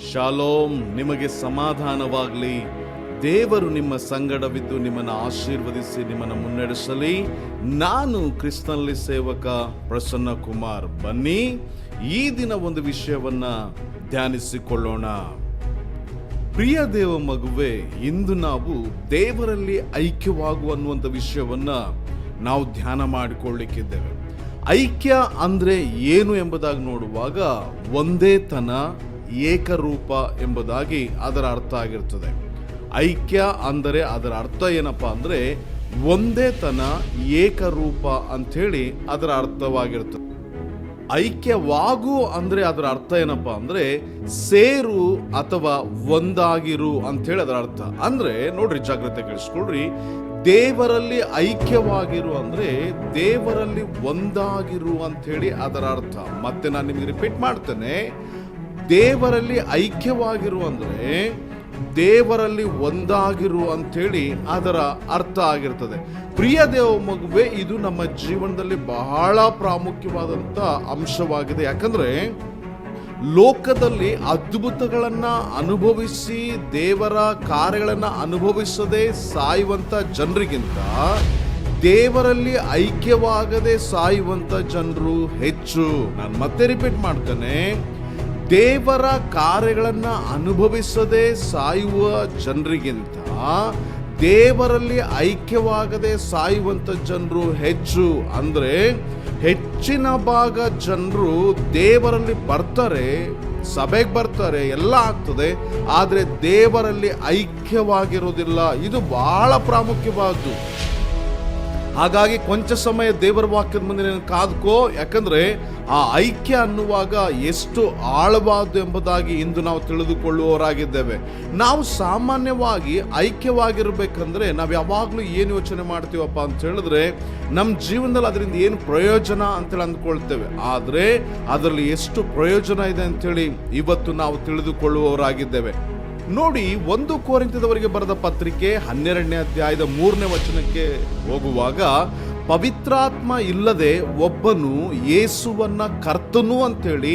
Shalom ನಿಮಗೆ ಸಮಾಧಾನವಾಗಲಿ. ದೇವರು ನಿಮ್ಮ ಸಂಗಡವಿದ್ದು ನಿಮ್ಮನ್ನು ಆಶೀರ್ವದಿಸಿ ನಿಮ್ಮನ್ನು ಮುನ್ನಡೆಸಲಿ. ನಾನು ಕ್ರಿಸ್ತನಲ್ಲಿ ಸೇವಕ ಪ್ರಸನ್ನ ಕುಮಾರ್. ಬನ್ನಿ, ಈ ದಿನ ಒಂದು ವಿಷಯವನ್ನ ಧ್ಯಾನಿಸಿಕೊಳ್ಳೋಣ. ಪ್ರಿಯ ದೇವ ಮಗುವೆ, ಇಂದು ನಾವು ದೇವರಲ್ಲಿ ಐಕ್ಯವಾಗುವ ಅನ್ನುವಂಥ ವಿಷಯವನ್ನ ನಾವು ಧ್ಯಾನ ಮಾಡಿಕೊಳ್ಳಿಕ್ಕಿದ್ದೇವೆ. ಐಕ್ಯ ಅಂದ್ರೆ ಏನು ಎಂಬುದಾಗಿ ನೋಡುವಾಗ, ಒಂದೇ ತನ ಏಕರೂಪ ಎಂಬುದಾಗಿ ಅದರ ಅರ್ಥ ಆಗಿರ್ತದೆ. ಐಕ್ಯ ಅಂದರೆ ಅದರ ಅರ್ಥ ಏನಪ್ಪ ಅಂದರೆ ಒಂದೇ ತನ ಏಕರೂಪ ಅಂಥೇಳಿ ಅದರ ಅರ್ಥವಾಗಿರ್ತದೆ. ಐಕ್ಯವಾಗು ಅಂದರೆ ಅದರ ಅರ್ಥ ಏನಪ್ಪ ಅಂದರೆ ಸೇರು ಅಥವಾ ಒಂದಾಗಿರು ಅಂಥೇಳಿ ಅದರ ಅರ್ಥ. ಅಂದರೆ ನೋಡ್ರಿ ಜಾಗ್ರತೆ ಕೇಳಿಸ್ಕೊಳ್ರಿ. ದೇವರಲ್ಲಿ ಐಕ್ಯವಾಗಿರು ಅಂದರೆ ದೇವರಲ್ಲಿ ಒಂದಾಗಿರು ಅಂಥೇಳಿ ಅದರ ಅರ್ಥ. ಮತ್ತೆ ನಾನು ನಿಮಗೆ ರಿಪೀಟ್ ಮಾಡ್ತೇನೆ. ದೇವರಲ್ಲಿ ಐಕ್ಯವಾಗಿರು ಅಂದರೆ ದೇವರಲ್ಲಿ ಒಂದಾಗಿರು ಅಂಥೇಳಿ ಅದರ ಅರ್ಥ ಆಗಿರ್ತದೆ. ಪ್ರಿಯ ದೇವ ಮಗುವೆ, ಇದು ನಮ್ಮ ಜೀವನದಲ್ಲಿ ಬಹಳ ಪ್ರಾಮುಖ್ಯವಾದಂಥ ಅಂಶವಾಗಿದೆ. ಯಾಕಂದರೆ ಲೋಕದಲ್ಲಿ ಅದ್ಭುತಗಳನ್ನು ಅನುಭವಿಸಿ, ದೇವರ ಕಾರ್ಯಗಳನ್ನು ಅನುಭವಿಸದೆ ಸಾಯುವಂಥ ಜನರಿಗಿಂತ ದೇವರಲ್ಲಿ ಐಕ್ಯವಾಗದೆ ಸಾಯುವಂಥ ಜನರು ಹೆಚ್ಚು. ನಾನು ಮತ್ತೆ ರಿಪೀಟ್ ಮಾಡ್ತೇನೆ. ದೇವರ ಕಾರ್ಯಗಳನ್ನು ಅನುಭವಿಸದೆ ಸಾಯುವ ಜನರಿಗಿಂತ ದೇವರಲ್ಲಿ ಐಕ್ಯವಾಗದೆ ಸಾಯುವಂತ ಜನರು ಹೆಚ್ಚು. ಅಂದರೆ ಹೆಚ್ಚಿನ ಭಾಗ ಜನರು ದೇವರಲ್ಲಿ ಬರ್ತಾರೆ, ಸಭೆಗೆ ಬರ್ತಾರೆ, ಎಲ್ಲ ಆಗ್ತದೆ, ಆದರೆ ದೇವರಲ್ಲಿ ಐಕ್ಯವಾಗಿರೋದಿಲ್ಲ. ಇದು ಬಹಳ ಪ್ರಾಮುಖ್ಯವಾದ್ದು. ಹಾಗಾಗಿ ಕೊಂಚ ಸಮಯ ದೇವರ ವಾಕ್ಯದ ಮುಂದೆ ನೀನು ಕಾದ್ಕೋ. ಯಾಕಂದ್ರೆ ಆ ಐಕ್ಯ ಅನ್ನುವಾಗ ಎಷ್ಟು ಆಳವಾದ್ದು ಎಂಬುದಾಗಿ ಇಂದು ನಾವು ತಿಳಿದುಕೊಳ್ಳುವವರಾಗಿದ್ದೇವೆ. ನಾವು ಸಾಮಾನ್ಯವಾಗಿ ಐಕ್ಯವಾಗಿರ್ಬೇಕಂದ್ರೆ ನಾವು ಯಾವಾಗಲೂ ಏನು ಯೋಚನೆ ಮಾಡ್ತೀವಪ್ಪ ಅಂತ ಹೇಳಿದ್ರೆ ನಮ್ಮ ಜೀವನದಲ್ಲಿ ಅದರಿಂದ ಏನು ಪ್ರಯೋಜನ ಅಂತೇಳಿ ಅಂದ್ಕೊಳ್ತೇವೆ. ಆದರೆ ಅದರಲ್ಲಿ ಎಷ್ಟು ಪ್ರಯೋಜನ ಇದೆ ಅಂತೇಳಿ ಇವತ್ತು ನಾವು ತಿಳಿದುಕೊಳ್ಳುವವರಾಗಿದ್ದೇವೆ. ನೋಡಿ, ಒಂದು ಕೋರಿಂತದವರಿಗೆ ಬರೆದ ಪತ್ರಿಕೆ ಹನ್ನೆರಡನೇ ಅಧ್ಯಾಯದ ಮೂರನೇ ವಚನಕ್ಕೆ ಹೋಗುವಾಗ, ಪವಿತ್ರಾತ್ಮ ಇಲ್ಲದೆ ಒಬ್ಬನು ಯೇಸುವನ್ನ ಕರ್ತನು ಅಂತೇಳಿ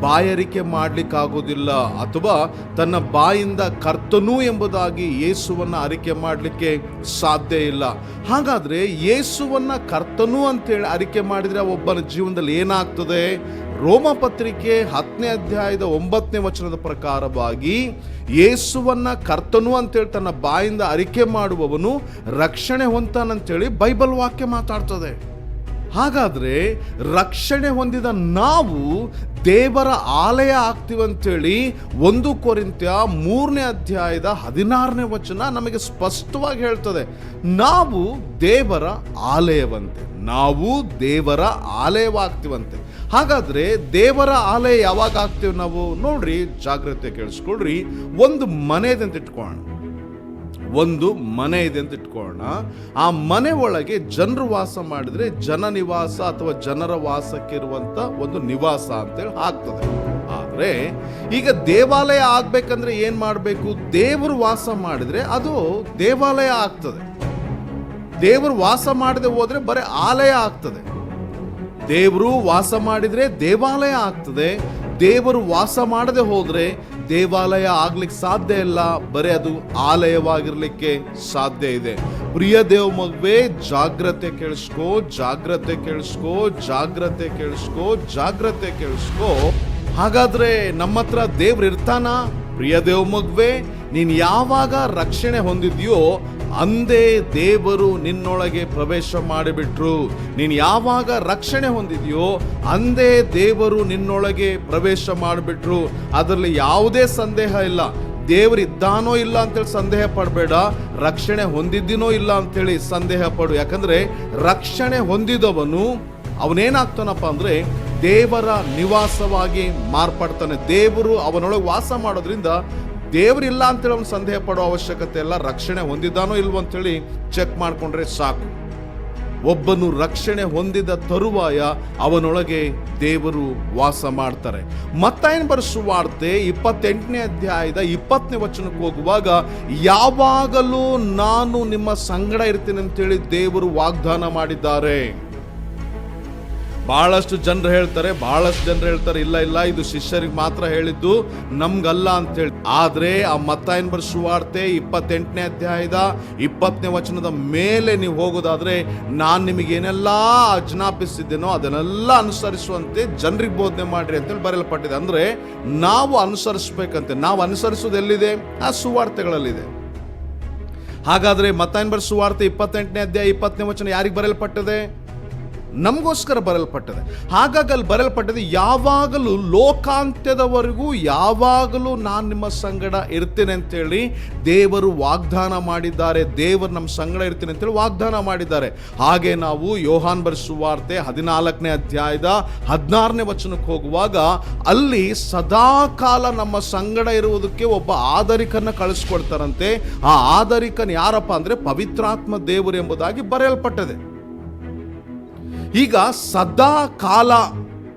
ಬಾಯರಿಕೆ ಮಾಡ್ಲಿಕ್ಕಾಗೋದಿಲ್ಲ ಅಥವಾ ತನ್ನ ಬಾಯಿಂದ ಕರ್ತನು ಎಂಬುದಾಗಿ ಯೇಸುವನ್ನ ಅರಿಕೆ ಮಾಡಲಿಕ್ಕೆ ಸಾಧ್ಯ ಇಲ್ಲ. ಹಾಗಾದರೆ ಯೇಸುವನ್ನ ಕರ್ತನು ಅಂತೇಳಿ ಅರಿಕೆ ಮಾಡಿದರೆ ಒಬ್ಬನ ಜೀವನದಲ್ಲಿ ಏನಾಗ್ತದೆ? ರೋಮ ಪತ್ರಿಕೆ ಹತ್ತನೇ ಅಧ್ಯಾಯದ ಒಂಬತ್ತನೇ ವಚನದ ಪ್ರಕಾರವಾಗಿ ಯೇಸುವನ್ನ ಕರ್ತನು ಅಂತೇಳಿ ತನ್ನ ಬಾಯಿಂದ ಅರಿಕೆ ಮಾಡುವವನು ರಕ್ಷಣೆ ಹೊಂತಾನಂತೇಳಿ ಬೈಬಲ್ ವಾಕ್ಯ ಮಾತಾಡ್ತದೆ. ಹಾಗಾದ್ರೆ ರಕ್ಷಣೆ ಹೊಂದಿದ ನಾವು ದೇವರ ಆಲಯ ಆಗ್ತೀವಂತೇಳಿ ಒಂದು ಕೊರಿಂತ್ಯ ಮೂರನೇ ಅಧ್ಯಾಯದ ಹದಿನಾರನೇ ವಚನ ನಮಗೆ ಸ್ಪಷ್ಟವಾಗಿ ಹೇಳ್ತದೆ. ನಾವು ದೇವರ ಆಲಯವಂತೆ, ನಾವು ದೇವರ ಆಲಯವಾಗ್ತೀವಂತೆ. ಹಾಗಾದ್ರೆ ದೇವರ ಆಲಯ ಯಾವಾಗ ಆಗ್ತೀವಿ ನಾವು? ನೋಡ್ರಿ, ಜಾಗ್ರತೆ ಕೇಳಿಸ್ಕೊಳ್ರಿ. ಒಂದು ಮನೆದೆ ಅಂತ ಇಟ್ಕೋಣ ಒಂದು ಮನೆ ಇದೆ ಅಂತ ಇಟ್ಕೊಳ್ಳೋಣ ಆ ಮನೆ ಒಳಗೆ ಜನರು ವಾಸ ಮಾಡಿದ್ರೆ ಜನ ನಿವಾಸ ಅಥವಾ ಜನರ ವಾಸಕ್ಕಿರುವಂತ ಒಂದು ನಿವಾಸ ಅಂತೇಳಿ ಆಗ್ತದೆ ಆದ್ರೆ ಈಗ ದೇವಾಲಯ ಆಗ್ಬೇಕಂದ್ರೆ ಏನ್ ಮಾಡಬೇಕು? ದೇವರು ವಾಸ ಮಾಡಿದ್ರೆ ಅದು ದೇವಾಲಯ ಆಗ್ತದೆ. ದೇವರು ವಾಸ ಮಾಡದೆ ಹೋದ್ರೆ ಬರೀ ಆಲಯ ಆಗ್ತದೆ. ದೇವರು ವಾಸ ಮಾಡಿದರೆ ದೇವಾಲಯ ಆಗ್ತದೆ. ದೇವರು ವಾಸ ಮಾಡದೆ ಹೋದರೆ ದೇವಾಲಯ ಆಗ್ಲಿಕ್ಕೆ ಸಾಧ್ಯ ಇಲ್ಲ. ಬರೀ ಅದು ಆಲಯವಾಗಿರ್ಲಿಕ್ಕೆ ಸಾಧ್ಯ ಇದೆ. ಪ್ರಿಯ ದೇವ ಮಗುವೆ, ಜಾಗ್ರತೆ ಕೇಳಿಸ್ಕೋ ಜಾಗ್ರತೆ ಕೇಳಿಸ್ಕೋ ಜಾಗ್ರತೆ ಕೇಳಿಸ್ಕೋ ಜಾಗ್ರತೆ ಕೇಳಿಸ್ಕೋ. ಹಾಗಾದ್ರೆ ನಮ್ಮ ಹತ್ರ ದೇವ್ರು ಇರ್ತಾನ? ಪ್ರಿಯ ದೇವ ಮಗುವೆ, ನೀನ್ ಯಾವಾಗ ರಕ್ಷಣೆ ಹೊಂದಿದ್ಯೋ ಅಂದೇ ದೇವರು ನಿನ್ನೊಳಗೆ ಪ್ರವೇಶ ಮಾಡಿಬಿಟ್ರು. ನೀನು ಯಾವಾಗ ರಕ್ಷಣೆ ಹೊಂದಿದೆಯೋ ಅಂದೇ ದೇವರು ನಿನ್ನೊಳಗೆ ಪ್ರವೇಶ ಮಾಡಿಬಿಟ್ರು. ಅದರಲ್ಲಿ ಯಾವುದೇ ಸಂದೇಹ ಇಲ್ಲ. ದೇವರು ಇದ್ದಾನೋ ಇಲ್ಲ ಅಂತೇಳಿ ಸಂದೇಹ ಪಡಬೇಡ. ರಕ್ಷಣೆ ಹೊಂದಿದ್ದೀನೋ ಇಲ್ಲ ಅಂತೇಳಿ ಸಂದೇಹ ಪಡು. ಯಾಕಂದರೆ ರಕ್ಷಣೆ ಹೊಂದಿದವನು ಅವನೇನಾಗ್ತಾನಪ್ಪ ಅಂದರೆ ದೇವರ ನಿವಾಸವಾಗಿ ಮಾರ್ಪಡ್ತಾನೆ. ದೇವರು ಅವನೊಳಗೆ ವಾಸ ಮಾಡೋದ್ರಿಂದ ದೇವರಿಲ್ಲ ಅಂತೇಳಿ ಅವ್ನು ಸಂದೇಹ ಪಡೋ ಅವಶ್ಯಕತೆ ಇಲ್ಲ, ರಕ್ಷಣೆ ಹೊಂದಿದ್ದಾನೋ ಇಲ್ವೋ ಅಂತೇಳಿ ಚೆಕ್ ಮಾಡಿಕೊಂಡ್ರೆ ಸಾಕು. ಒಬ್ಬನು ರಕ್ಷಣೆ ಹೊಂದಿದ ತರುವಾಯ ಅವನೊಳಗೆ ದೇವರು ವಾಸ ಮಾಡ್ತಾರೆ. ಮತ್ತಾಯನ್ ಬರೆಸುವಾರ್ತೆ ಇಪ್ಪತ್ತೆಂಟನೇ ಅಧ್ಯಾಯದ ಇಪ್ಪತ್ತನೇ ವಚನಕ್ಕೆ ಹೋಗುವಾಗ, ಯಾವಾಗಲೂ ನಾನು ನಿಮ್ಮ ಸಂಗಡ ಇರ್ತೀನಿ ಅಂತೇಳಿ ದೇವರು ವಾಗ್ದಾನ ಮಾಡಿದ್ದಾರೆ. ಬಹಳಷ್ಟು ಜನರು ಹೇಳ್ತಾರೆ, ಬಹಳಷ್ಟು ಜನರು ಹೇಳ್ತಾರೆ, ಇಲ್ಲ ಇಲ್ಲ, ಇದು ಶಿಷ್ಯರಿಗೆ ಮಾತ್ರ ಹೇಳಿದ್ದು ನಮ್ಗಲ್ಲ ಅಂತ ಹೇಳಿ. ಆದ್ರೆ ಆ ಮತ್ತಾಯನ್ ಬರ್ ಸುವಾರ್ತೆ ಇಪ್ಪತ್ತೆಂಟನೇ ಅಧ್ಯಾಯದ ಇಪ್ಪತ್ತನೇ ವಚನದ ಮೇಲೆ ನೀವು ಹೋಗೋದಾದ್ರೆ ನಾನು ನಿಮಗೆ ಏನೆಲ್ಲ ಆಜ್ಞಾಪಿಸಿದ್ದೇನೋ ಅದನ್ನೆಲ್ಲ ಅನುಸರಿಸುವಂತೆ ಜನರಿಗೆ ಬೋಧನೆ ಮಾಡ್ರಿ ಅಂತೇಳಿ ಬರೆಯಲ್ಪಟ್ಟಿದೆ. ಅಂದ್ರೆ ನಾವು ಅನುಸರಿಸ್ಬೇಕಂತೆ. ನಾವು ಅನುಸರಿಸೋದು ಎಲ್ಲಿದೆ? ಆ ಸುವಾರ್ತೆಗಳಲ್ಲಿದೆ. ಹಾಗಾದ್ರೆ ಮತ್ತಾಯನ್ ಬರ್ ಸುವಾರ್ತೆ ಇಪ್ಪತ್ತೆಂಟನೇ ಅಧ್ಯಾಯ ಇಪ್ಪತ್ತನೇ ವಚನ ಯಾರಿಗೆ ಬರೆಯಲ್ಪಟ್ಟಿದೆ? ನಮಗೋಸ್ಕರ ಬರಲ್ಪಟ್ಟದೆ. ಹಾಗಾಗಿ ಅಲ್ಲಿ ಬರಲ್ಪಟ್ಟದೆ ಯಾವಾಗಲೂ ಲೋಕಾಂತ್ಯದವರೆಗೂ ಯಾವಾಗಲೂ ನಾನು ನಿಮ್ಮ ಸಂಗಡ ಇರ್ತೇನೆ ಅಂತೇಳಿ ದೇವರು ವಾಗ್ದಾನ ಮಾಡಿದ್ದಾರೆ. ದೇವರು ನಮ್ಮ ಸಂಗಡ ಇರ್ತೇನೆ ಅಂತೇಳಿ ವಾಗ್ದಾನ ಮಾಡಿದ್ದಾರೆ. ಹಾಗೆ ನಾವು ಯೋಹಾನ್ ಬರ್ ಸುವಾರ್ತೆ ಹದಿನಾಲ್ಕನೇ ಅಧ್ಯಾಯದ ಹದಿನಾರನೇ ವಚನಕ್ಕೆ ಹೋಗುವಾಗ ಅಲ್ಲಿ ಸದಾಕಾಲ ನಮ್ಮ ಸಂಗಡ ಇರುವುದಕ್ಕೆ ಒಬ್ಬ ಆದರಿಕನ್ನು ಕಳಿಸ್ಕೊಡ್ತಾರಂತೆ. ಆ ಆದರಿಕನ್ ಯಾರಪ್ಪ ಅಂದರೆ ಪವಿತ್ರಾತ್ಮ ದೇವರು ಎಂಬುದಾಗಿ ಬರೆಯಲ್ಪಟ್ಟಿದೆ. ಈಗ ಸದಾ ಕಾಲ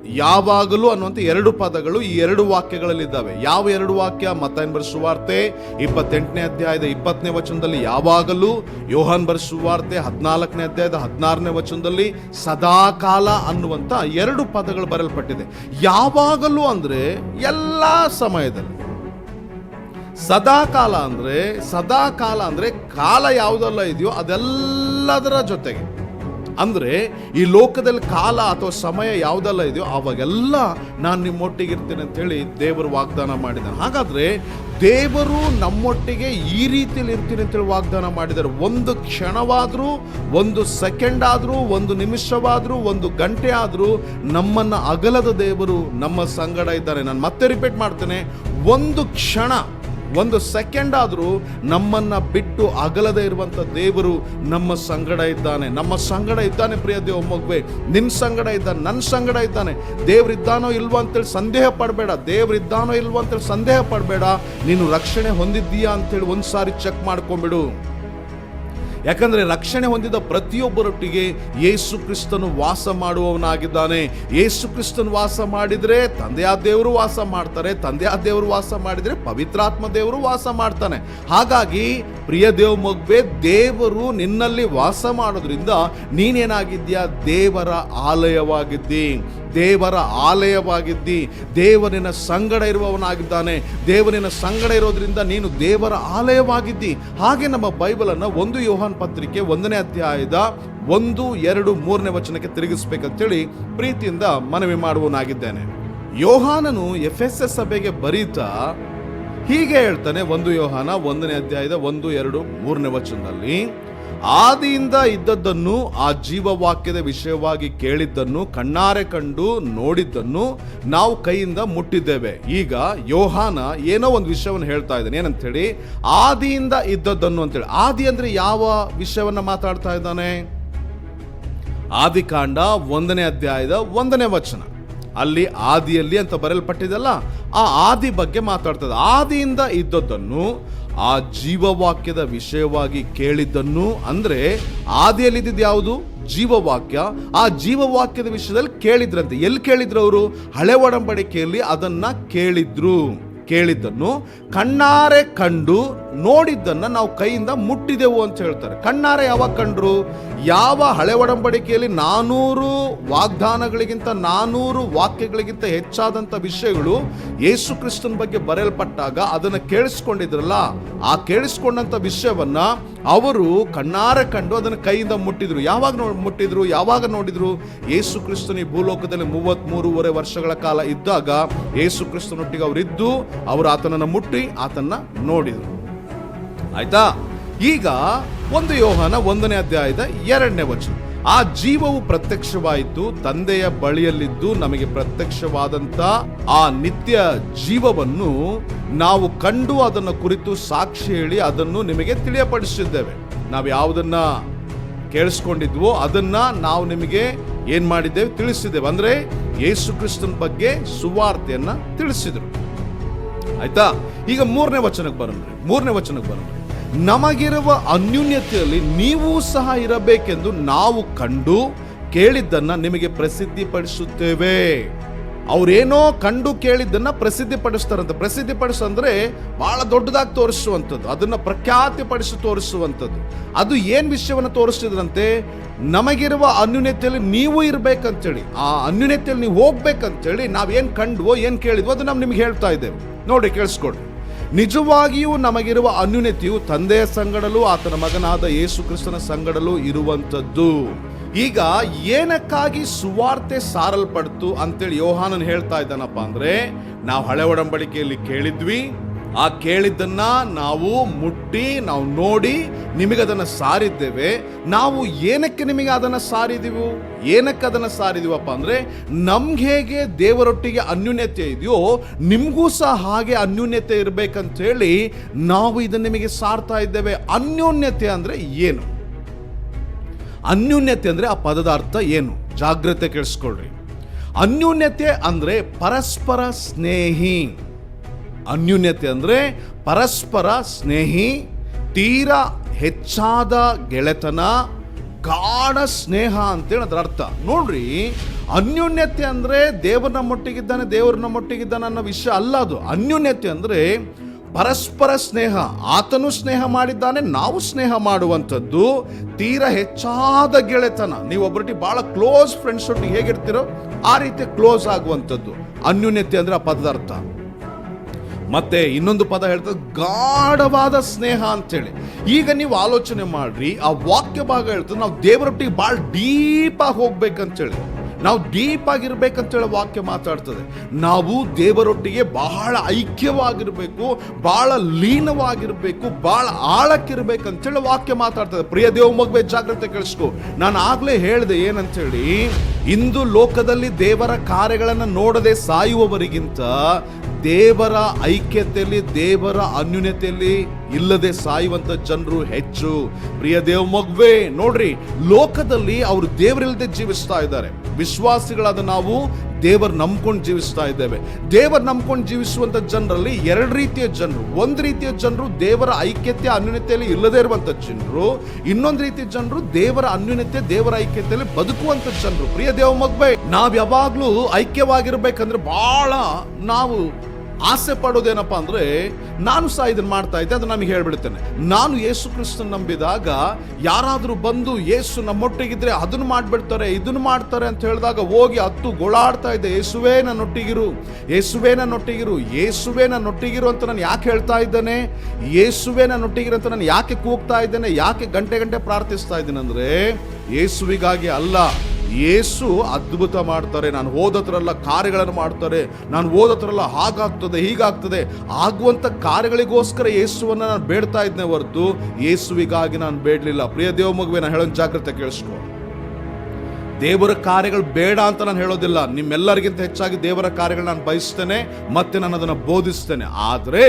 ಯಾವಾಗಲೂ ಅನ್ನುವಂಥ ಎರಡು ಪದಗಳು ಈ ಎರಡು ವಾಕ್ಯಗಳಲ್ಲಿದ್ದಾವೆ. ಯಾವ ಎರಡು ವಾಕ್ಯ? ಮತ್ತಾಯನ್ ಬರ್ ಸುವಾರ್ತೆ ಇಪ್ಪತ್ತೆಂಟನೇ ಅಧ್ಯಾಯದ ಇಪ್ಪತ್ತನೇ ವಚನದಲ್ಲಿ ಯಾವಾಗಲೂ, ಯೋಹನ್ ಬರೆಸುವಾರ್ತೆ ಹದಿನಾಲ್ಕನೇ ಅಧ್ಯಾಯದ ಹದಿನಾರನೇ ವಚನದಲ್ಲಿ ಸದಾ ಕಾಲ ಅನ್ನುವಂಥ ಎರಡು ಪದಗಳು ಬರೆಯಲ್ಪಟ್ಟಿದೆ. ಯಾವಾಗಲೂ ಅಂದ್ರೆ ಎಲ್ಲ ಸಮಯದಲ್ಲಿ. ಸದಾ ಕಾಲ ಅಂದ್ರೆ, ಸದಾ ಕಾಲ ಅಂದ್ರೆ ಕಾಲ ಯಾವುದೆಲ್ಲ ಇದೆಯೋ ಅದೆಲ್ಲದರ ಜೊತೆಗೆ. ಅಂದ್ರೆ ಈ ಲೋಕದಲ್ಲಿ ಕಾಲ ಅಥವಾ ಸಮಯ ಯಾವುದೆಲ್ಲ ಇದೆಯೋ ಆವಾಗೆಲ್ಲ ನಾನು ನಿಮ್ಮೊಟ್ಟಿಗೆ ಇರ್ತೇನೆ ಅಂತ ಹೇಳಿ ದೇವರು ವಾಗ್ದಾನ ಮಾಡಿದ್ದಾನೆ ಹಾಗಾದರೆ ದೇವರು ನಮ್ಮೊಟ್ಟಿಗೆ ಈ ರೀತಿಯಲ್ಲಿ ಇರ್ತೀನಿ ಅಂತೇಳಿ ವಾಗ್ದಾನ ಮಾಡಿದ್ದಾರೆ. ಒಂದು ಕ್ಷಣವಾದರೂ, ಒಂದು ಸೆಕೆಂಡ್ ಆದರೂ, ಒಂದು ನಿಮಿಷವಾದರೂ, ಒಂದು ಗಂಟೆ ಆದರೂ ನಮ್ಮನ್ನು ಅಗಲದ ದೇವರು ನಮ್ಮ ಸಂಗಡ ಇದ್ದಾರೆ. ನಾನು ಮತ್ತೆ ರಿಪೀಟ್ ಮಾಡ್ತೇನೆ. ಒಂದು ಕ್ಷಣ. ಒಂದು ಸೆಕೆಂಡ್ ಆದರೂ ನಮ್ಮನ್ನು ಬಿಟ್ಟು ಅಗಲದೆ ಇರುವಂಥ ದೇವರು ನಮ್ಮ ಸಂಗಡ ಇದ್ದಾನೆ. ನಮ್ಮ ಸಂಗಡ ಇದ್ದಾನೆ ಪ್ರಿಯ ದೇವ ಮಗುವೆ. ನಿನ್ ಸಂಗಡ ಇದ್ದಾನೆ ನನ್ನ ಸಂಗಡ ಇದ್ದಾನೆ. ದೇವರಿದ್ದಾನೋ ಇಲ್ವೋ ಅಂತೇಳಿ ಸಂದೇಹ ಪಡಬೇಡ. ದೇವರಿದ್ದಾನೋ ಇಲ್ವೋ ಅಂತೇಳಿ ಸಂದೇಹ ಪಡಬೇಡ. ನೀನು ರಕ್ಷಣೆ ಹೊಂದಿದ್ದೀಯಾ ಅಂತೇಳಿ ಒಂದು ಸಾರಿ ಚೆಕ್ ಮಾಡ್ಕೊಂಬಿಡು ಯಾಕಂದ್ರೆ ರಕ್ಷಣೆ ಹೊಂದಿದ ಪ್ರತಿಯೊಬ್ಬರೊಟ್ಟಿಗೆ ಯೇಸು ಕ್ರಿಸ್ತನು ವಾಸ ಮಾಡುವವನಾಗಿದ್ದಾನೆ. ಯೇಸು ಕ್ರಿಸ್ತನು ವಾಸ ಮಾಡಿದರೆ ತಂದೆಯಾದ ದೇವರು ವಾಸ ಮಾಡ್ತಾರೆ ತಂದೆಯಾದ ದೇವರು ವಾಸ ಮಾಡಿದರೆ ಪವಿತ್ರಾತ್ಮ ದೇವರು ವಾಸ ಮಾಡ್ತಾನೆ. ಹಾಗಾಗಿ ಪ್ರಿಯ ದೇವ ಮಗುವೆ, ದೇವರು ನಿನ್ನಲ್ಲಿ ವಾಸ ಮಾಡೋದ್ರಿಂದ ನೀನೇನಾಗಿದ್ಯಾ ದೇವರ ಆಲಯವಾಗಿದ್ದಿ. ದೇವರ ಆಲಯವಾಗಿದ್ದಿ. ದೇವನಿನ ಸಂಗಡ ಇರುವವನಾಗಿದ್ದಾನೆ. ದೇವನಿನ ಸಂಗಡ ಇರೋದ್ರಿಂದ ನೀನು ದೇವರ ಆಲಯವಾಗಿದ್ದಿ. ಹಾಗೆ ನಮ್ಮ ಬೈಬಲನ್ನು ಒಂದು ಯೋಹಾನ್ ಪತ್ರಿಕೆ ಒಂದನೇ ಅಧ್ಯಾಯದ ಒಂದು, ಎರಡು, ಮೂರನೇ ವಚನಕ್ಕೆ ತಿರುಗಿಸ್ಬೇಕಂತೇಳಿ ಪ್ರೀತಿಯಿಂದ ಮನವಿ ಮಾಡುವನಾಗಿದ್ದೇನೆ ಯೋಹಾನನು ಎಫ್ ಎಸ್ ಎಸ್ ಸಭೆಗೆ ಬರೀತಾ, ಹೀಗೆ ಹೇಳ್ತಾನೆ ಒಂದು ಯೋಹಾನ ಒಂದನೇ ಅಧ್ಯಾಯದ ಒಂದು, ಎರಡು, ಮೂರನೇ ವಚನದಲ್ಲಿ ಆದಿಯಿಂದ ಇದ್ದದ್ದನ್ನು, ಆ ಜೀವವಾಕ್ಯದ ವಿಷಯವಾಗಿ ಕೇಳಿದ್ದನ್ನು, ಕಣ್ಣಾರೆ ಕಂಡು ನೋಡಿದ್ದನ್ನು ನಾವು ಕೈಯಿಂದ ಮುಟ್ಟಿದ್ದೇವೆ. ಈಗ ಯೋಹಾನ ಏನೋ ಒಂದು ವಿಷಯವನ್ನು ಹೇಳ್ತಾ ಇದ್ದಾನೆ. ಏನಂತ ಹೇಳಿ ಆದಿಯಿಂದ ಇದ್ದದ್ದನ್ನು ಅಂತೇಳಿ. ಆದಿ ಅಂದ್ರೆ ಯಾವ ವಿಷಯವನ್ನ ಮಾತಾಡ್ತಾ ಇದ್ದಾನೆ? ಆದಿಕಾಂಡ ಒಂದನೇ ಅಧ್ಯಾಯದ ಒಂದನೇ ವಚನ. ಅಲ್ಲಿ ಆದಿಯಲ್ಲಿ ಅಂತ ಬರೆಯಲ್ಪಟ್ಟಿದೆಲ್ಲ, ಆ ಆದಿ ಬಗ್ಗೆ ಮಾತಾಡ್ತದೆ ಆದಿಯಿಂದ ಇದ್ದದ್ದನ್ನು ಆ ಜೀವವಾಕ್ಯದ ವಿಷಯವಾಗಿ ಕೇಳಿದ್ದನ್ನು ಅಂದ್ರೆ ಆದಿಯಲ್ಲಿ ಇದ್ದಿದ್ದು ಯಾವುದು? ಜೀವವಾಕ್ಯ. ಆ ಜೀವವಾಕ್ಯದ ವಿಷಯದಲ್ಲಿ ಕೇಳಿದ್ರಂತೆ. ಎಲ್ಲಿ ಕೇಳಿದ್ರು ಅವರು? ಹಳೆ ಒಡಂಬಡಿಕೆಯಲ್ಲಿ ಅದನ್ನ ಕೇಳಿದ್ರು. ಕೇಳಿದ್ದನ್ನು ಕಣ್ಣಾರೆ ಕಂಡು ನೋಡಿದ್ದನ್ನು ನಾವು ಕೈಯಿಂದ ಮುಟ್ಟಿದೆವು ಅಂತ ಹೇಳ್ತಾರೆ. ಕಣ್ಣಾರೆ ಯಾವಾಗ ಕಂಡ್ರು? ಯಾವ ಹಳೆ ಒಡಂಬಡಿಕೆಯಲ್ಲಿ ನಾನೂರು ವಾಗ್ದಾನಗಳಿಗಿಂತ ನಾನೂರು ವಾಕ್ಯಗಳಿಗಿಂತ ಹೆಚ್ಚಾದಂಥ ವಿಷಯಗಳು ಯೇಸು ಕ್ರಿಸ್ತನ ಬಗ್ಗೆ ಬರೆಯಲ್ಪಟ್ಟಾಗ ಅದನ್ನು ಕೇಳಿಸ್ಕೊಂಡಿದ್ರಲ್ಲ? ಆ ಕೇಳಿಸ್ಕೊಂಡಂಥ ವಿಷಯವನ್ನ ಅವರು ಕಣ್ಣಾರೆ ಕಂಡು ಅದನ್ನು ಕೈಯಿಂದ ಮುಟ್ಟಿದ್ರು. ಯಾವಾಗ ನೋ ಮುಟ್ಟಿದ್ರು? ಯಾವಾಗ ನೋಡಿದ್ರು? ಯೇಸು ಕ್ರಿಸ್ತನ ಈ ಭೂಲೋಕದಲ್ಲಿ ಮೂವತ್ತ್ ಮೂರುವರೆ ವರ್ಷಗಳ ಕಾಲ ಇದ್ದಾಗ ಯೇಸು ಕ್ರಿಸ್ತನೊಟ್ಟಿಗೆ ಅವರಿದ್ದು, ಅವರು ಆತನನ್ನು ಮುಟ್ಟಿ ಆತನ್ನ ನೋಡಿದರು. ಆಯ್ತಾ? ಈಗ ಒಂದು ಯೋಹನ ಒಂದನೇ ಅಧ್ಯಾಯದ ಎರಡನೇ ವಚನ. ಆ ಜೀವವು ಪ್ರತ್ಯಕ್ಷವಾಯಿತು, ತಂದೆಯ ಬಳಿಯಲ್ಲಿದ್ದು ನಮಗೆ ಪ್ರತ್ಯಕ್ಷವಾದಂತ ಆ ನಿತ್ಯ ಜೀವವನ್ನು ನಾವು ಕಂಡು ಅದನ್ನು ಕುರಿತು ಸಾಕ್ಷಿ ಹೇಳಿ ಅದನ್ನು ನಿಮಗೆ ತಿಳಿಯಪಡಿಸಿದ್ದೇವೆ. ನಾವು ಯಾವುದನ್ನ ಕೇಳಿಸ್ಕೊಂಡಿದ್ವೋ ಅದನ್ನ ನಾವು ನಿಮಗೆ ಏನ್ ಮಾಡಿದ್ದೇವೆ ತಿಳಿಸಿದ್ದೇವೆ. ಅಂದ್ರೆ ಯೇಸು ಕ್ರಿಸ್ತನ ಬಗ್ಗೆ ಸುವಾರ್ತೆಯನ್ನ ತಿಳಿಸಿದ್ರು. ಆಯ್ತಾ? ಈಗ ಮೂರನೇ ವಚನಕ್ಕೆ ಬರೋಣ ಮೂರನೇ ವಚನಕ್ಕೆ ಬರೋಣ. ನಮಗಿರುವ ಅನ್ಯೂನ್ಯತೆಯಲ್ಲಿ ನೀವು ಸಹ ಇರಬೇಕೆಂದು ನಾವು ಕಂಡು ಕೇಳಿದ್ದನ್ನ ನಿಮಗೆ ಪ್ರಸಿದ್ಧಿಪಡಿಸುತ್ತೇವೆ. ಅವರೇನೋ ಕಂಡು ಕೇಳಿದ್ದನ್ನ ಪ್ರಸಿದ್ಧಿಪಡಿಸ್ತಾರಂತೆ. ಪ್ರಸಿದ್ಧಿಪಡಿಸಂದ್ರೆ ಪ್ರಸಿದ್ಧಿ ಪಡಿಸಂದ್ರೆ ಬಹಳ ದೊಡ್ಡದಾಗಿ ತೋರಿಸುವಂಥದ್ದು, ಅದನ್ನ ಪ್ರಖ್ಯಾತಿ ಪಡಿಸಿ ತೋರಿಸುವಂಥದ್ದು. ಅದು ಏನು ವಿಷಯವನ್ನು ತೋರಿಸಿದ್ರಂತೆ ನಮಗಿರುವ ಅನ್ಯೂನ್ಯತೆಯಲ್ಲಿ ನೀವು ಇರಬೇಕಂತೇಳಿ, ಆ ಅನ್ಯೂನ್ಯತೆಯಲ್ಲಿ ನೀವು ಹೋಗ್ಬೇಕಂತೇಳಿ ನಾವೇನು ಕಂಡ್ವೋ, ಏನು ಕೇಳಿದ್ವೋ, ಅದು ನಾವು ನಿಮ್ಗೆ ಹೇಳ್ತಾ ಇದ್ದೇವೆ. ನೋಡಿ ಕೇಳಿಸ್ಕೊಡ್ರಿ ನಿಜವಾಗಿಯೂ ನಮಗಿರುವ ಅನ್ಯೂನ್ಯತೆಯು ತಂದೆಯ ಸಂಗಡಲು ಆತನ ಮಗನಾದ ಯೇಸು ಕ್ರಿಸ್ತನ ಸಂಗಡಲು ಇರುವಂಥದ್ದು. ಈಗ ಏನಕ್ಕಾಗಿ ಸುವಾರ್ತೆ ಸಾರಲ್ಪಡ್ತು ಅಂತೇಳಿ ಯೋಹಾನನ್ ಹೇಳ್ತಾ ಇದ್ದಾನಪ್ಪ ಅಂದ್ರೆ, ನಾವು ಹಳೆ ಒಡಂಬಡಿಕೆಯಲ್ಲಿ ಕೇಳಿದ್ವಿ ಆ ಕೇಳಿದ್ದನ್ನ ನಾವು ಮುಟ್ಟಿ, ನಾವು ನೋಡಿ ನಿಮಗೆ ಅದನ್ನ ಸಾರಿದ್ದೇವೆ. ನಾವು ಏನಕ್ಕೆ ನಿಮಗೆ ಅದನ್ನು ಸಾರಿದೀವು? ಏನಕ್ಕೆ ಅದನ್ನು ಸಾರಿದೀವಪ್ಪ ಅಂದರೆ ನಮ್ಗೆ ಹೇಗೆ ದೇವರೊಟ್ಟಿಗೆ ಅನ್ಯೂನ್ಯತೆ ಇದೆಯೋ, ನಿಮಗೂ ಸಹ ಹಾಗೆ ಅನ್ಯೂನ್ಯತೆ ಇರಬೇಕಂತೇಳಿ ನಾವು ಇದನ್ನು ನಿಮಗೆ ಸಾರ್ತಾ ಇದ್ದೇವೆ. ಅನ್ಯೋನ್ಯತೆ ಅಂದರೆ ಏನು? ಅನ್ಯೂನ್ಯತೆ ಅಂದರೆ ಆ ಪದದ ಅರ್ಥ ಏನು? ಜಾಗ್ರತೆ ಕೇಳಿಸ್ಕೊಳ್ರಿ. ಅನ್ಯೂನ್ಯತೆ ಅಂದರೆ ಪರಸ್ಪರ ಸ್ನೇಹಿ. ಅನ್ಯೂನ್ಯತೆ ಅಂದರೆ ಪರಸ್ಪರ ಸ್ನೇಹಿ, ತೀರ ಹೆಚ್ಚಾದ ಗೆಳೆತನ, ಗಾಢ ಸ್ನೇಹ ಅಂತೇಳಿ ಅದರ ಅರ್ಥ. ನೋಡ್ರಿ, ಅನ್ಯೋನ್ಯತೆ ಅಂದರೆ ದೇವರು ನಮ್ಮೊಟ್ಟಿಗಿದ್ದಾನೆ ದೇವರು ನಮ್ಮೊಟ್ಟಿಗಿದ್ದಾನೆ ಅನ್ನೋ ವಿಷಯ ಅಲ್ಲ ಅದು. ಅನ್ಯೋನ್ಯತೆ ಅಂದರೆ ಪರಸ್ಪರ ಸ್ನೇಹ, ಆತನು ಸ್ನೇಹ ಮಾಡಿದ್ದಾನೆ, ನಾವು ಸ್ನೇಹ ಮಾಡುವಂಥದ್ದು, ತೀರ ಹೆಚ್ಚಾದ ಗೆಳೆತನ. ನೀವು ಒಬ್ಬರೊಟ್ಟಿಗೆ ಭಾಳ ಕ್ಲೋಸ್ ಫ್ರೆಂಡ್ಸ್ ಒಟ್ಟಿಗೆ ಹೇಗಿರ್ತೀರೋ, ಆ ರೀತಿ ಕ್ಲೋಸ್ ಆಗುವಂಥದ್ದು. ಅನ್ಯೂನ್ಯತೆ ಅಂದರೆ ಆ ಪದದ ಅರ್ಥ. ಮತ್ತೆ ಇನ್ನೊಂದು ಪದ ಹೇಳ್ತದೆ, ಗಾಢವಾದ ಸ್ನೇಹ ಅಂತೇಳಿ. ಈಗ ನೀವು ಆಲೋಚನೆ ಮಾಡ್ರಿ, ಆ ವಾಕ್ಯ ಭಾಗ ಹೇಳ್ತದೆ, ನಾವು ದೇವರೊಟ್ಟಿಗೆ ಭಾಳ ಡೀಪ್ ಆಗಿ ಹೋಗ್ಬೇಕಂತೇಳಿ. ನಾವು ಡೀಪ್ ಆಗಿರ್ಬೇಕಂತೇಳಿ ವಾಕ್ಯ ಮಾತಾಡ್ತದೆ. ನಾವು ದೇವರೊಟ್ಟಿಗೆ ಬಹಳ ಐಕ್ಯವಾಗಿರಬೇಕು ಬಹಳ ಲೀನವಾಗಿರಬೇಕು ಬಹಳ ಆಳಕ್ಕಿರ್ಬೇಕಂತೇಳಿ ವಾಕ್ಯ ಮಾತಾಡ್ತದೆ. ಪ್ರಿಯ ದೇವ ಮಗುವೆ, ಜಾಗ್ರತೆ ಕಳಿಸ್ಕೊ. ನಾನು ಆಗ್ಲೇ ಹೇಳಿದೆ ಏನಂತೇಳಿ ಇಂದು ಲೋಕದಲ್ಲಿ ದೇವರ ಕಾರ್ಯಗಳನ್ನು ನೋಡದೆ ಸಾಯುವವರಿಗಿಂತ ದೇವರ ಐಕ್ಯತೆಯಲ್ಲಿ ದೇವರ ಅನ್ಯೂನ್ಯತೆಯಲ್ಲಿ ಇಲ್ಲದೆ ಸಾಯುವಂತ ಜನರು ಹೆಚ್ಚು. ಪ್ರಿಯ ದೇವ್ ಮಗುವೆ, ನೋಡ್ರಿ, ಲೋಕದಲ್ಲಿ ಅವರು ದೇವರಿಲ್ಲದೆ ಜೀವಿಸ್ತಾ ಇದ್ದಾರೆ. ವಿಶ್ವಾಸಿಗಳಾದ ನಾವು ದೇವರು ನಂಬ್ಕೊಂಡು ಜೀವಿಸ್ತಾ ಇದ್ದೇವೆ. ದೇವರು ನಂಬ್ಕೊಂಡು ಜೀವಿಸುವಂತ ಜನರಲ್ಲಿ ಎರಡು ರೀತಿಯ ಜನರು. ಒಂದು ರೀತಿಯ ಜನರು ದೇವರ ಐಕ್ಯತೆ, ಅನ್ಯೂನ್ಯತೆಯಲ್ಲಿ ಇಲ್ಲದೆ ಇರುವಂತ ಜನರು. ಇನ್ನೊಂದು ರೀತಿಯ ಜನರು ದೇವರ ಅನ್ಯೂನ್ಯತೆ, ದೇವರ ಐಕ್ಯತೆಯಲ್ಲಿ ಬದುಕುವಂಥ ಜನರು. ಪ್ರಿಯ ದೇವ ಮಗ್ಬೈ ನಾವು ಯಾವಾಗಲೂ ಐಕ್ಯವಾಗಿರ್ಬೇಕಂದ್ರೆ ಬಹಳ ನಾವು ಆಸೆ ಪಡೋದೇನಪ್ಪ ಅಂದ್ರೆ ನಾನು ಸಹ ಇದನ್ನ ಮಾಡ್ತಾ ಇದ್ದೆ, ಅದು ನಮಗೆ ಹೇಳ್ಬಿಡ್ತೇನೆ ನಾನು ಯೇಸು ಕ್ರಿಸ್ತನ್ ನಂಬಿದಾಗ ಯಾರಾದರೂ ಬಂದು ಯೇಸು ನಮ್ಮೊಟ್ಟಿಗಿದ್ರೆ ಅದನ್ನು ಮಾಡ್ಬಿಡ್ತಾರೆ, ಇದನ್ನು ಮಾಡ್ತಾರೆ ಅಂತ ಹೇಳಿದಾಗ ಹೋಗಿ ಹತ್ತು ಗೋಳಾಡ್ತಾ ಇದ್ದೆ, ಯೇಸುವೇ ನನ್ನೊಟ್ಟಿಗಿರು ಯೇಸುವೇ ನನ್ನೊಟ್ಟಿಗಿರು ಯೇಸುವೇ ನನ್ನೊಟ್ಟಿಗಿರು ಅಂತ ನಾನು ಯಾಕೆ ಹೇಳ್ತಾ ಇದ್ದೇನೆ? ಯೇಸುವೇ ನನ್ನೊಟ್ಟಿಗಿರು ಅಂತ ನಾನು ಯಾಕೆ ಕೂಗ್ತಾ ಇದ್ದೇನೆ? ಯಾಕೆ ಗಂಟೆ ಗಂಟೆ ಪ್ರಾರ್ಥಿಸ್ತಾ ಇದ್ದೇನೆ ಅಂದ್ರೆ ಯೇಸುವಿಗಾಗಿ ಅಲ್ಲ ಯೇಸು ಅದ್ಭುತ ಮಾಡ್ತಾರೆ. ನಾನು ಹೋದತ್ರಲ್ಲ ಕಾರ್ಯಗಳನ್ನು ಮಾಡ್ತಾರೆ. ನಾನು ಓದೋತ್ರಲ್ಲ ಹಾಗಾಗ್ತದೆ, ಹೀಗಾಗ್ತದೆ. ಆಗುವಂಥ ಕಾರ್ಯಗಳಿಗೋಸ್ಕರ ಯೇಸುವನ್ನು ನಾನು ಬೇಡ್ತಾ ಇದ್ದೆ ಹೊರತು ಯೇಸುವಿಗಾಗಿ ನಾನು ಬೇಡಲಿಲ್ಲ. ಪ್ರಿಯ ದೇವ ಮಗುವೆ, ನಾನು ಹೇಳೋ ಜಾಗ್ರತೆ ಕೇಳಿಸ್ಕೊ. ದೇವರ ಕಾರ್ಯಗಳು ಬೇಡ ಅಂತ ನಾನು ಹೇಳೋದಿಲ್ಲ. ನಿಮ್ಮೆಲ್ಲರಿಗಿಂತ ಹೆಚ್ಚಾಗಿ ದೇವರ ಕಾರ್ಯಗಳು ನಾನು ಬಯಸ್ತೇನೆ, ಮತ್ತೆ ನಾನು ಅದನ್ನು ಬೋಧಿಸ್ತೇನೆ. ಆದರೆ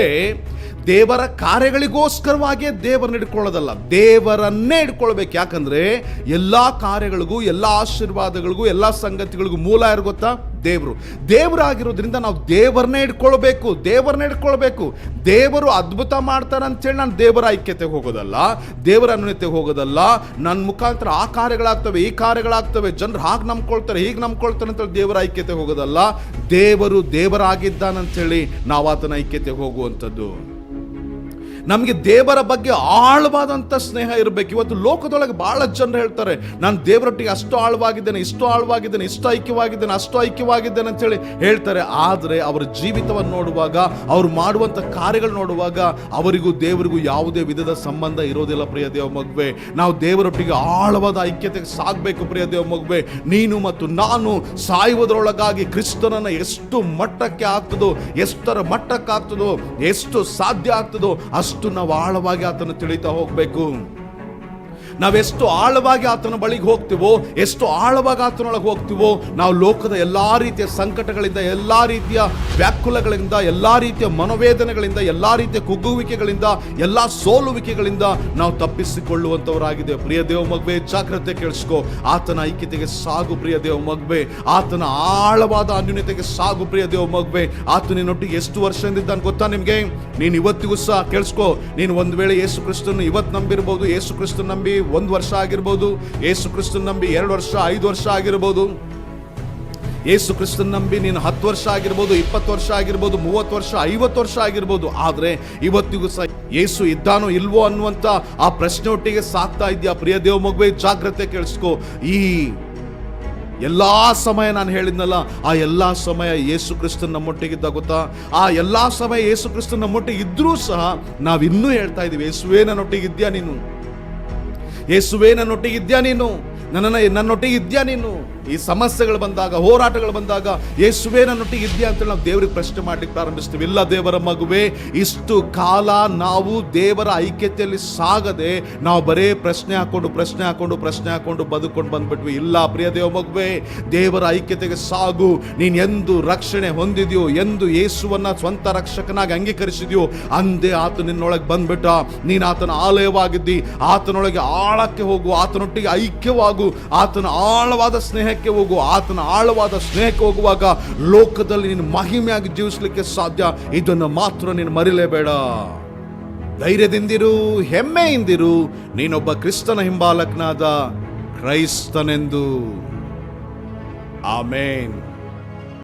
ದೇವರ ಕಾರ್ಯಗಳಿಗೋಸ್ಕರವಾಗಿಯೇ ದೇವರನ್ನ ಹಿಡ್ಕೊಳ್ಳೋದಲ್ಲ. ದೇವರನ್ನೇ ಹಿಡ್ಕೊಳ್ಬೇಕು. ಯಾಕಂದರೆ ಎಲ್ಲ ಕಾರ್ಯಗಳಿಗೂ, ಎಲ್ಲ ಆಶೀರ್ವಾದಗಳಿಗೂ, ಎಲ್ಲ ಸಂಗತಿಗಳಿಗೂ ಮೂಲ ಯಾರು ಗೊತ್ತಾ? ದೇವರು. ದೇವರಾಗಿರೋದ್ರಿಂದ ನಾವು ದೇವರನ್ನೇ ಇಟ್ಕೊಳ್ಬೇಕು, ದೇವರನ್ನ ಇಟ್ಕೊಳ್ಬೇಕು. ದೇವರು ಅದ್ಭುತ ಮಾಡ್ತಾರೆ ಅಂತೇಳಿ ನಾನು ದೇವರ ಐಕ್ಯತೆಗೆ ಹೋಗೋದಲ್ಲ, ದೇವರ ಅನ್ಯತೆಗೆ ಹೋಗೋದಲ್ಲ, ನನ್ನ ಮುಖಾಂತರ ಆ ಕಾರ್ಯಗಳಾಗ್ತವೆ, ಈ ಕಾರ್ಯಗಳಾಗ್ತವೆ, ಜನರು ಹಾಗೆ ನಂಬ್ಕೊಳ್ತಾರೆ, ಹೀಗೆ ನಂಬ್ಕೊಳ್ತಾರೆ ಅಂತೇಳಿ ದೇವರ ಐಕ್ಯತೆ ಹೋಗೋದಲ್ಲ, ದೇವರು ದೇವರಾಗಿದ್ದಾನಂತೇಳಿ ನಾವು ಆತನ ಐಕ್ಯತೆಗೆ ಹೋಗುವಂಥದ್ದು. ನಮಗೆ ದೇವರ ಬಗ್ಗೆ ಆಳವಾದಂಥ ಸ್ನೇಹ ಇರಬೇಕು. ಇವತ್ತು ಲೋಕದೊಳಗೆ ಭಾಳ ಜನರು ಹೇಳ್ತಾರೆ, ನಾನು ದೇವರೊಟ್ಟಿಗೆ ಅಷ್ಟು ಆಳವಾಗಿದ್ದೇನೆ, ಇಷ್ಟು ಆಳವಾಗಿದ್ದೇನೆ, ಇಷ್ಟು ಐಕ್ಯವಾಗಿದ್ದೇನೆ, ಅಷ್ಟು ಐಕ್ಯವಾಗಿದ್ದೇನೆ ಅಂತೇಳಿ ಹೇಳ್ತಾರೆ. ಆದರೆ ಅವರ ಜೀವಿತವನ್ನು ನೋಡುವಾಗ, ಅವ್ರು ಮಾಡುವಂಥ ಕಾರ್ಯಗಳು ನೋಡುವಾಗ ಅವರಿಗೂ ದೇವರಿಗೂ ಯಾವುದೇ ವಿಧದ ಸಂಬಂಧ ಇರೋದಿಲ್ಲ. ಪ್ರಿಯ ದೇವ ಮಗುವೆ, ನಾವು ದೇವರೊಟ್ಟಿಗೆ ಆಳವಾದ ಐಕ್ಯತೆಗೆ ಸಾಗಬೇಕು ಪ್ರಿಯ ದೇವ ಮಗುವೆ, ನೀನು ಮತ್ತು ನಾನು ಸಾಯುವುದರೊಳಗಾಗಿ ಕ್ರಿಸ್ತನನ್ನು ಎಷ್ಟು ಮಟ್ಟಕ್ಕೆ ಆಗ್ತದೋ ಎಷ್ಟರ ಮಟ್ಟಕ್ಕೆ ಆಗ್ತದೋ ಎಷ್ಟು ಸಾಧ್ಯ ಆಗ್ತದೋ, ಅಷ್ಟು ನಾವು ಆಳವಾಗಿ ಆತನ ತಿಳಿತಾ ಹೋಗ್ಬೇಕು. ನಾವೆಷ್ಟು ಆಳವಾಗಿ ಆತನ ಬಳಿಗೆ ಹೋಗ್ತೀವೋ, ಎಷ್ಟು ಆಳವಾಗಿ ಆತನೊಳಗೆ ಹೋಗ್ತೀವೋ, ನಾವು ಲೋಕದ ಎಲ್ಲ ರೀತಿಯ ಸಂಕಟಗಳಿಂದ, ಎಲ್ಲ ರೀತಿಯ ವ್ಯಾಕುಲಗಳಿಂದ, ಎಲ್ಲಾ ರೀತಿಯ ಮನೋವೇದನೆಗಳಿಂದ, ಎಲ್ಲಾ ರೀತಿಯ ಕುಗ್ಗುವಿಕೆಗಳಿಂದ, ಎಲ್ಲ ಸೋಲುವಿಕೆಗಳಿಂದ ನಾವು ತಪ್ಪಿಸಿಕೊಳ್ಳುವಂಥವರಾಗಿದೆ ಪ್ರಿಯ ದೇವ ಮಗ್ಬೆ ಜಾಗ್ರತೆ ಕೇಳಿಸ್ಕೋ. ಆತನ ಐಕ್ಯತೆಗೆ ಸಾಗು, ಪ್ರಿಯ ದೇವ ಮಗ್ಬೆ ಆತನ ಆಳವಾದ ಅನ್ಯೂನ್ಯತೆಗೆ ಸಾಗು, ಪ್ರಿಯ ದೇವ ಮಗ್ಬೆ ಆತ ನಿನ್ನೊಟ್ಟಿಗೆ ಎಷ್ಟು ವರ್ಷದಿಂದ ಇದ್ದಾನೆ ಗೊತ್ತಾ ನಿಮಗೆ? ನೀನು ಇವತ್ತಿಗೂ ಸಹ ಕೇಳಿಸ್ಕೋ. ನೀನು ಒಂದು ವೇಳೆ ಯೇಸು ಕ್ರಿಸ್ತನ್ನು ಇವತ್ತು ನಂಬಿರ್ಬೋದು, ಯೇಸು ಕ್ರಿಸ್ತನ್ ನಂಬಿ ಒಂದು ವರ್ಷ ಆಗಿರ್ಬೋದು, ಏಸು ಕ್ರಿಸ್ತನ್ ನಂಬಿ ಎರಡು ವರ್ಷ, ಐದು ವರ್ಷ ಆಗಿರ್ಬೋದು. ಏಸು ಕ್ರಿಸ್ತನ್ ನಂಬಿ ನೀನು ಹತ್ತು ವರ್ಷ ಆಗಿರ್ಬೋದು, ಇಪ್ಪತ್ತು ವರ್ಷ ಆಗಿರ್ಬೋದು, ಮೂವತ್ತು ವರ್ಷ, ಐವತ್ತು ವರ್ಷ ಆಗಿರ್ಬೋದು. ಆದರೆ ಇವತ್ತಿಗೂ ಸಹ ಏಸು ಇದ್ದಾನೋ ಇಲ್ವೋ ಅನ್ನುವಂತ ಆ ಪ್ರಶ್ನೆ ಒಟ್ಟಿಗೆ ಸಾಕ್ತಾ ಇದೆಯಾ? ಪ್ರಿಯ ದೇವ ಮಗುವೆ, ಜಾಗ್ರತೆ ಕೇಳಿಸ್ಕೋ. ಈ ಎಲ್ಲ ಸಮಯ ನಾನು ಹೇಳಿದ್ನಲ್ಲ, ಆ ಎಲ್ಲ ಸಮಯ ಯೇಸು ಕ್ರಿಸ್ತನ್ ನಮ್ಮೊಟ್ಟಿಗಿದ್ದ ಗೊತ್ತಾ? ಆ ಎಲ್ಲ ಸಮಯ ಏಸು ಕ್ರಿಸ್ತನ್ ನಮ್ಮೊಟ್ಟಿಗೆ ಇದ್ರೂ ಸಹ ನಾವಿನ್ನೂ ಹೇಳ್ತಾ ಇದ್ದೀವಿ ಯೇಸುವೇ ನನ್ನೊಟ್ಟಿಗಿದ್ಯಾ ನೀನು? ಯೇಸುವೇ ನನ್ನೊಟ್ಟಿಗಿದ್ಯಾ ನೀನು? ನನ್ನ ನನ್ನೊಟ್ಟಿಗಿದ್ಯಾ ನೀನು? ಈ ಸಮಸ್ಯೆಗಳು ಬಂದಾಗ, ಹೋರಾಟಗಳು ಬಂದಾಗ ಯೇಸುವೇ ನನ್ನೊಟ್ಟಿಗೆ ಇದೆಯಾ ಅಂತೇಳಿ ನಾವು ದೇವರಿಗೆ ಪ್ರಶ್ನೆ ಮಾಡಲಿಕ್ಕೆ ಪ್ರಾರಂಭಿಸ್ತೀವಿ. ಇಲ್ಲ ದೇವರ ಮಗುವೆ, ಇಷ್ಟು ಕಾಲ ನಾವು ದೇವರ ಐಕ್ಯತೆಯಲ್ಲಿ ಸಾಗದೆ ನಾವು ಬರೇ ಪ್ರಶ್ನೆ ಹಾಕೊಂಡು ಪ್ರಶ್ನೆ ಹಾಕೊಂಡು ಪ್ರಶ್ನೆ ಹಾಕೊಂಡು ಬದುಕೊಂಡು ಬಂದ್ಬಿಟ್ವಿ. ಇಲ್ಲ ಪ್ರಿಯ ದೇವ ಮಗುವೆ, ದೇವರ ಐಕ್ಯತೆಗೆ ಸಾಗು. ನೀನು ಎಂದು ರಕ್ಷಣೆ ಹೊಂದಿದ್ಯೋ, ಎಂದು ಯೇಸುವನ್ನ ಸ್ವಂತ ರಕ್ಷಕನಾಗಿ ಅಂಗೀಕರಿಸಿದ್ಯೋ, ಅಂದೇ ಆತ ನಿನ್ನೊಳಗೆ ಬಂದ್ಬಿಟ್ಟ. ನೀನು ಆತನ ಆಲಯವಾಗಿದ್ದಿ, ಆತನೊಳಗೆ ಆಳಕ್ಕೆ ಹೋಗು, ಆತನೊಟ್ಟಿಗೆ ಐಕ್ಯವಾಗು, ಆತನ ಆಳವಾದ ಸ್ನೇಹಕ್ಕೆ ಹೋಗು, ಆತನ ಆಳವಾದ ಸ್ನೇಹಕ್ಕೆ ಹೋಗುವಾಗ ಲೋಕದಲ್ಲಿ ನೀನು ಮಹಿಮೆಯಾಗಿ ಜೀವಿಸಲಿಕ್ಕೆ ಸಾಧ್ಯ. ಇದನ್ನು ಮಾತ್ರ ನೀನು ಮರಿಲೇಬೇಡ. ಧೈರ್ಯದಿಂದಿರು, ಹೆಮ್ಮೆಯಿಂದಿರು, ನೀನೊಬ್ಬ ಕ್ರಿಸ್ತನ ಹಿಂಬಾಲಕನಾದ ಕ್ರೈಸ್ತನೆಂದು. ಆಮೇನ್.